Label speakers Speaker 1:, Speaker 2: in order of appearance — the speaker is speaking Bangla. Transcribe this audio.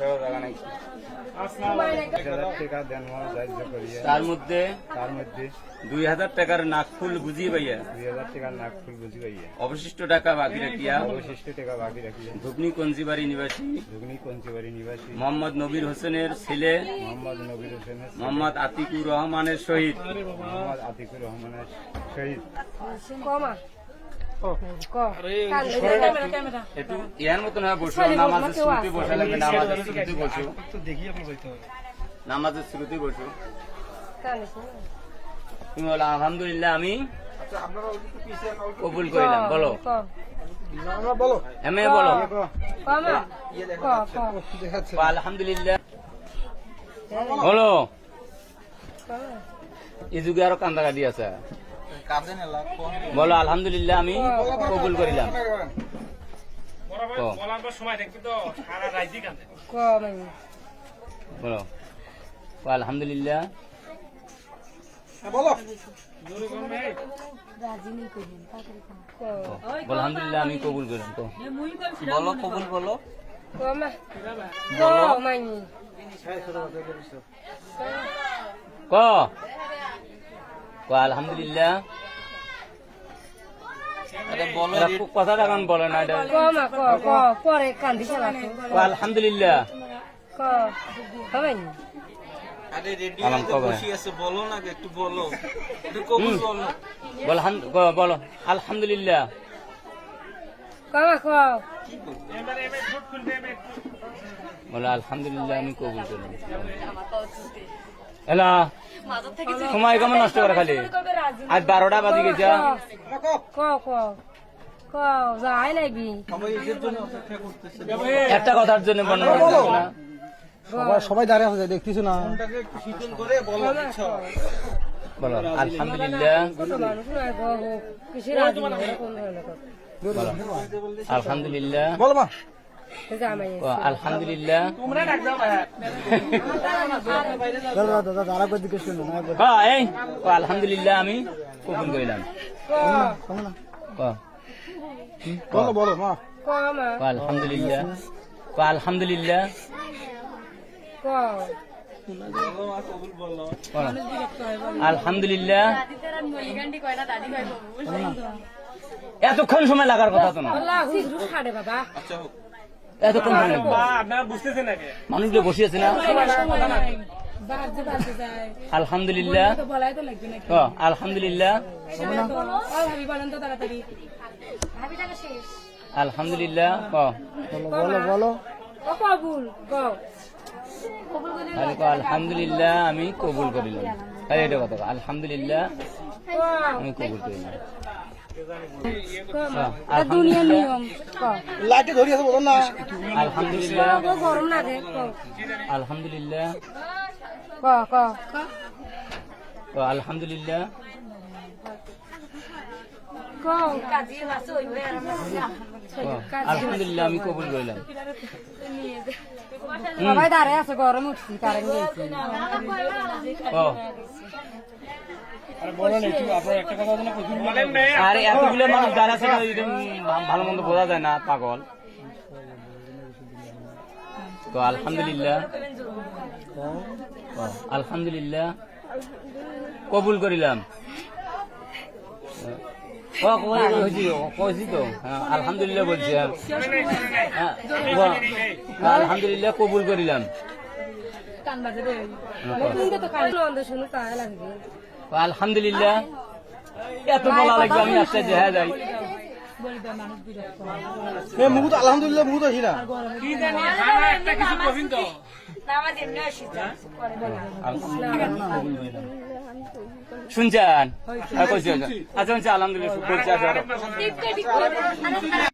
Speaker 1: জায়গা নাই।
Speaker 2: করিয়া।
Speaker 1: তার মধ্যে
Speaker 2: তার মধ্যে
Speaker 1: দুই হাজার টাকার নাকফুল বুঝিয়ে পাইয়া।
Speaker 2: দুই হাজার টাকার নাক ফুল বুঝি পাইয়া।
Speaker 1: অবশিষ্ট টাকা বাকি রাখিয়া
Speaker 2: অবশিষ্ট টাকা বাকি রাখিয়া।
Speaker 1: ধুবনি কঞ্জিবাড়ি নিবাসী
Speaker 2: ধুগনি পঞ্চবাড়ি নিবাসী।
Speaker 1: মোহাম্মদ নবীর হোসেনের ছেলে
Speaker 2: মোহাম্মদ নবীর হোসেনের
Speaker 1: মোহাম্মদ আতিকুর রহমানের সহিত
Speaker 2: মোহাম্মদ আতিকুর রহমানের শহীদ।
Speaker 1: নামাজের শুরুতে বসা তুমি বলো। আলহামদুলিল্লাহ। আমি কবুল করিলাম বলো।
Speaker 3: ক
Speaker 1: এমএ বলো। আলহামদুলিল্লাহ বলো। এই যুগে আরও কান্দা কাটি আছে। বলো আলহামদুলিল্লাহ আমি কবুল করিলাম।
Speaker 3: মানে
Speaker 1: বলো। আলহামদুলিল্লাহ। আমি কবুল করিলাম তো
Speaker 4: বলো কবুল বলো।
Speaker 3: ক
Speaker 1: আলহামদুলিল্লাহ। কথাটা বলে না আলহামদুলিল্লাহ।
Speaker 3: ক হবেনি
Speaker 4: আরে রেডিও
Speaker 1: আলাম
Speaker 4: তো
Speaker 1: কবে?
Speaker 4: বসে আছে বলো না একটু বলো। একটু কবুল বলো।
Speaker 1: বল হাম- ক- বলো। আলহামদুলিল্লাহ। বলো আলহামদুলিল্লাহ আমি কবুল করলাম। এলা সময় কেমন নষ্ট করে খালি? আজ বারোটা বাজি গেছে। একটা কথার জন্য
Speaker 5: সবাই সবাই দাঁড়িয়ে আছে দেখতেছো না।
Speaker 4: ফোনটাকে একটু শীতল করে বলো
Speaker 1: আলহামদুলিল্লাহ। আলহামদুলিল্লাহ।
Speaker 5: বলো মা।
Speaker 1: আলহামদুলিল্লাহ। হ্যাঁ আলহামদুলিল্লাহ আমি কবুল করিলাম।
Speaker 3: ক
Speaker 5: কমো না
Speaker 1: ক
Speaker 5: বলো বলো মা।
Speaker 3: কমা
Speaker 1: ক আলহামদুলিল্লাহ। আলহামদুলিল্লাহ। আলহামদুলিল্লাহ। এতক্ষণ সময় লাগার কথা তো না।
Speaker 3: বাবা।
Speaker 4: আচ্ছা হোক।
Speaker 1: এতক্ষণ মানুষগুলো বসে আছে না? আলহামদুলিল্লাহ। আলহামদুলিল্লাহ। আলহামদুলিল্লাহ
Speaker 5: বলো বলো
Speaker 1: আলহামদুলিল্লাহ আমি কবুল করিলাম। আলহামদুলিল্লাহ আমি কবুল করিলাম।
Speaker 3: দুনিয়ার নিয়ম ক।
Speaker 5: লাইটে ধরে আছে বলো না।
Speaker 1: আলহামদুলিল্লাহ।
Speaker 3: ক গরম ক।
Speaker 1: আলহামদুলিল্লাহ।
Speaker 3: ক ক।
Speaker 1: ক আলহামদুলিল্লাহ।
Speaker 3: ক।
Speaker 1: ক আলহামদুলিল্লাহ আমি কবুল করিলাম।
Speaker 3: সবাই দাঁড়ায় আছে গরম উঠছি কারেন্ট
Speaker 1: ক। আরে এতগুলো মানুষ যারা আছে ভালো মন্দ বোঝা যায় না পাগল। তো আলহামদুলিল্লাহ ক, আলহামদুলিল্লাহ কবুল করিলাম। হ্যাঁ, আলহামদুলিল্লাহ বলছি আলহামদুলিল্লাহ কবুল করিলাম। আলহামদুলিল্লাহ। এত বলা লাগবে আমি আসতে যে যাই।
Speaker 5: এ মুখ আলহামদুলিল্লাহ আসি না।
Speaker 1: শুনছেন? হ্যাঁ। আচ্ছা শুনছি আলহামদুলিল্লাহ